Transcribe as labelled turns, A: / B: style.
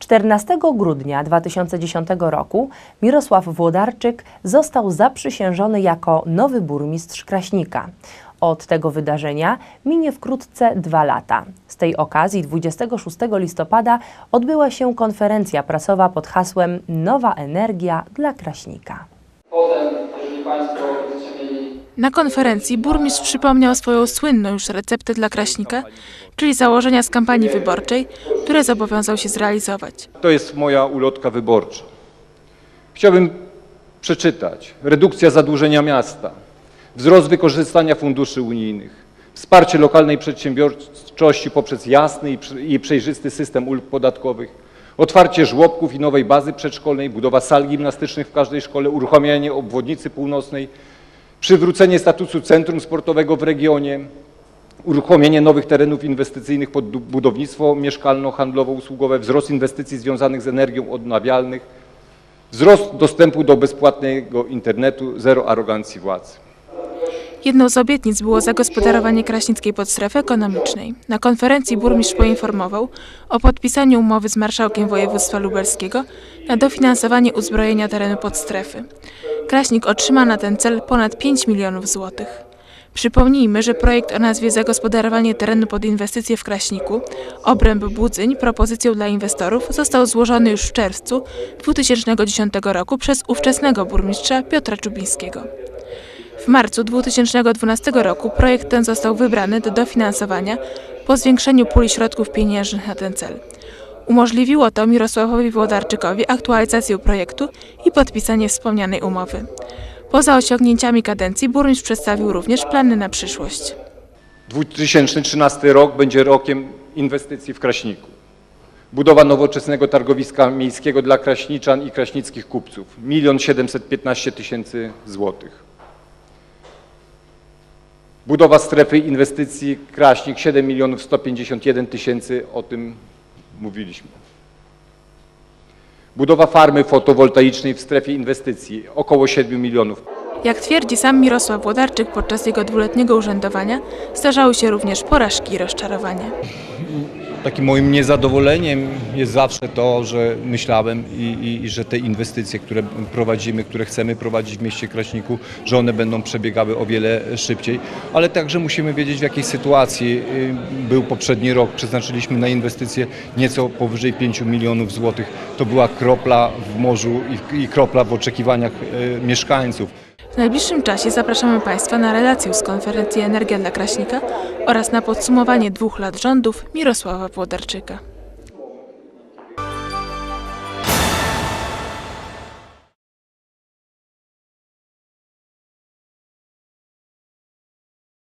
A: 14 grudnia 2010 roku Mirosław Włodarczyk został zaprzysiężony jako nowy burmistrz Kraśnika. Od tego wydarzenia minie wkrótce dwa lata. Z tej okazji 26 listopada odbyła się konferencja prasowa pod hasłem Nowa energia dla Kraśnika.
B: Potem, jeżeli Państwo będziecie mieli
C: Na konferencji burmistrz przypomniał swoją słynną już receptę dla Kraśnika, czyli założenia z kampanii wyborczej, które zobowiązał się zrealizować.
D: To jest moja ulotka wyborcza. Chciałbym przeczytać. Redukcja zadłużenia miasta, wzrost wykorzystania funduszy unijnych, wsparcie lokalnej przedsiębiorczości poprzez jasny i prze- i przejrzysty system ulg podatkowych, otwarcie żłobków i nowej bazy przedszkolnej, budowa sal gimnastycznych w każdej szkole, uruchamianie obwodnicy północnej, przywrócenie statusu centrum sportowego w regionie, uruchomienie nowych terenów inwestycyjnych pod budownictwo mieszkalno-handlowo-usługowe, wzrost inwestycji związanych z energią odnawialnych, wzrost dostępu do bezpłatnego internetu, zero arogancji władzy.
C: Jedną z obietnic było zagospodarowanie kraśnickiej pod strefy ekonomicznej. Na konferencji burmistrz poinformował o podpisaniu umowy z marszałkiem województwa lubelskiego na dofinansowanie uzbrojenia terenu pod strefy. Kraśnik otrzyma na ten cel ponad 5 milionów złotych. Przypomnijmy, że projekt o nazwie Zagospodarowanie terenu pod inwestycje w Kraśniku, obręb Budzyń, propozycją dla inwestorów został złożony już w czerwcu 2010 roku przez ówczesnego burmistrza Piotra Czubińskiego. W marcu 2012 roku projekt ten został wybrany do dofinansowania po zwiększeniu puli środków pieniężnych na ten cel. Umożliwiło to Mirosławowi Włodarczykowi aktualizację projektu i podpisanie wspomnianej umowy. Poza osiągnięciami kadencji burmistrz przedstawił również plany na przyszłość.
D: 2013 rok będzie rokiem inwestycji w Kraśniku. Budowa nowoczesnego targowiska miejskiego dla kraśniczan i kraśnickich kupców. 1 715 tysięcy złotych. Budowa strefy inwestycji Kraśnik 7 milionów 151 tysięcy, o tym mówiliśmy. Budowa farmy fotowoltaicznej w strefie inwestycji około 7 milionów.
C: Jak twierdzi sam Mirosław Włodarczyk podczas jego dwuletniego urzędowania, zdarzały się również porażki i rozczarowania.
E: Takim moim niezadowoleniem jest zawsze to, że myślałem i, i, że te inwestycje, które prowadzimy, które chcemy prowadzić w mieście Kraśniku, że one będą przebiegały o wiele szybciej, ale także musimy wiedzieć w jakiej sytuacji y, był poprzedni rok. Przeznaczyliśmy na inwestycje nieco powyżej 5 milionów złotych. To była kropla w morzu i, i kropla w oczekiwaniach y, mieszkańców.
C: W najbliższym czasie zapraszamy Państwa na relację z konferencji Energia dla Kraśnika oraz na podsumowanie dwóch lat rządów Mirosława Włodarczyka.